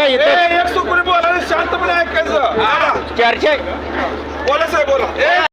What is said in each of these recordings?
चर्चा इथं. बोला शांतपणे ऐकायचं. चर्चा बोला साहेब बोला.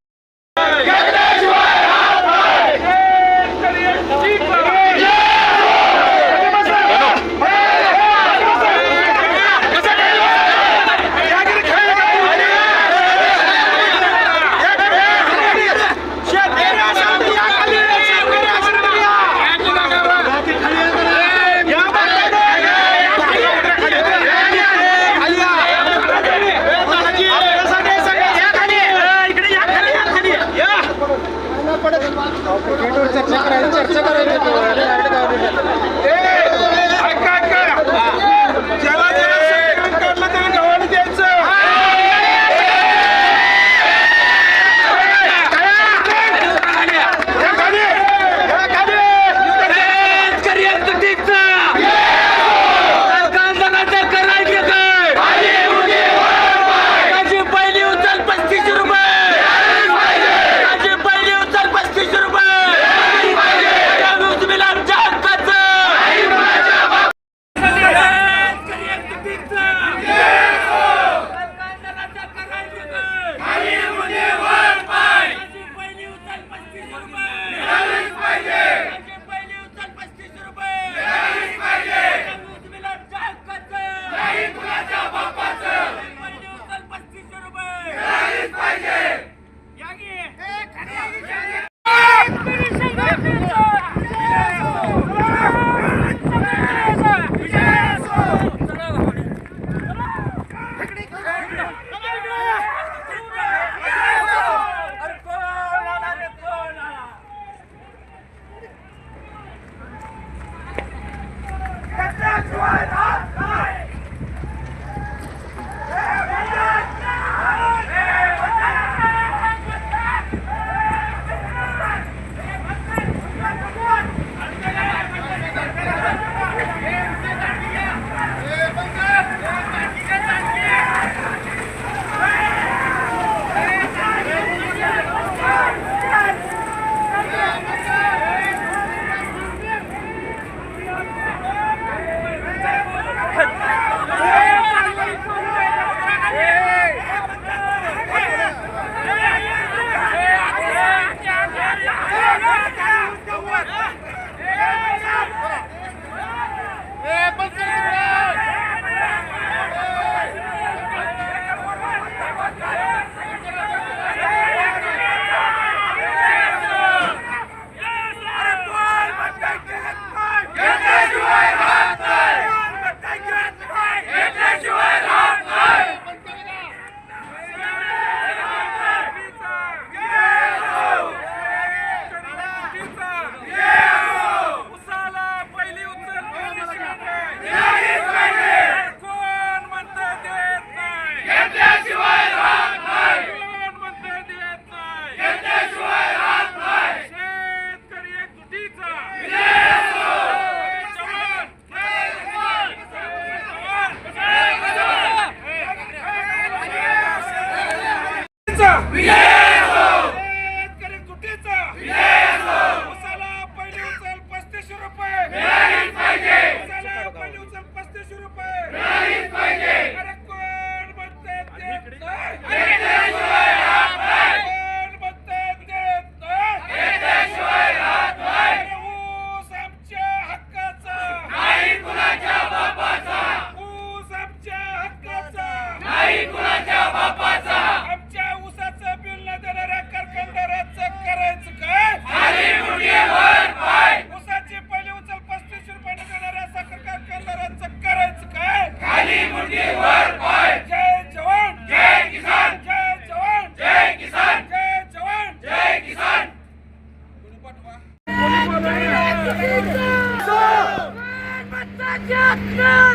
Yeah.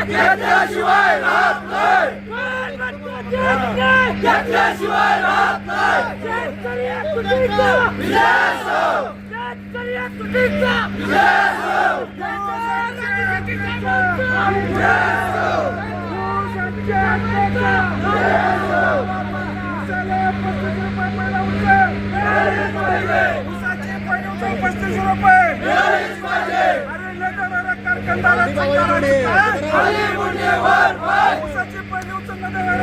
घेतल्याशिवाय राहत नाही घेतल्याशिवाय राहत नाही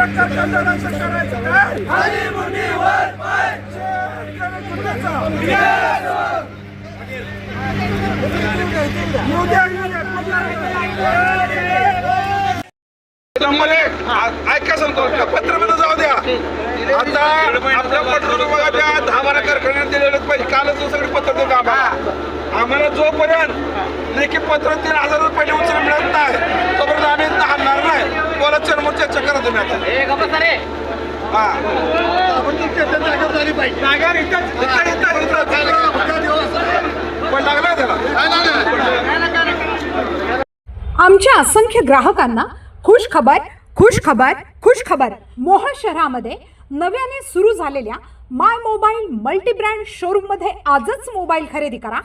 कारखानदारांचं करायचं ऐका सांगतो पत्रामध्ये जाऊ द्या. आता आपल्या पत्र विभागाच्या दहा बारा कारखान्यात दिलेलं पाहिजे. कालच सगळे पत्र देतो आम्हाला? आम्हाला जोपर्यंत लेखी पत्र तीन हजार रुपये उचल मिळत नाही तोपर्यंत आम्ही इथं हलणार नाही बोला चर्म चर्चा करा तुम्ही आता हा जागा इथं- इथं- इथं- इथं. पण लागला त्याला आमच्या असंख्य ग्राहकांना खुश खबर खुश खबर खुश खबर मोहोळ शहरामध्ये नव्याने सुरू झालेल्या माय मोबाईल मल्टी ब्रँड शोरूममध्ये आजच मोबाईल खरेदी करा.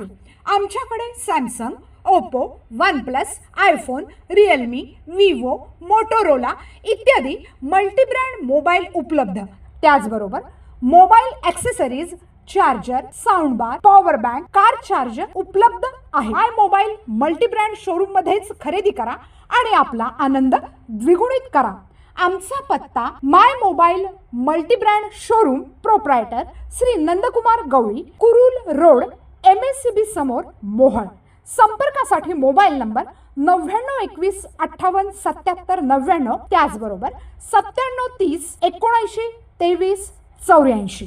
आमच्याकडे Samsung Oppo OnePlus iPhone Realme Vivo Motorola इत्यादी मल्टी ब्रँड मोबाईल उपलब्ध. त्याचबरोबर mobile accessories charger sound bar power bank car charger उपलब्ध आहे. My mobile multi brand showroom मध्येच खरेदी करा आणि आपला आनंद द्विगुणित करा. आमचा पत्ता my mobile multibrand showroom proprietor Shri Nandkumar Gawali Kurul road M S C B समोर मोहन संपर्कासाठी मोबाईल नंबर नव्याण्णव एकवीस अठ्ठावन्न सत्याहत्तर नव्याण्णव त्याचबरोबर सत्त्याण्णव तीस एकोणऐंशी तेवीस चौऱ्याऐंशी.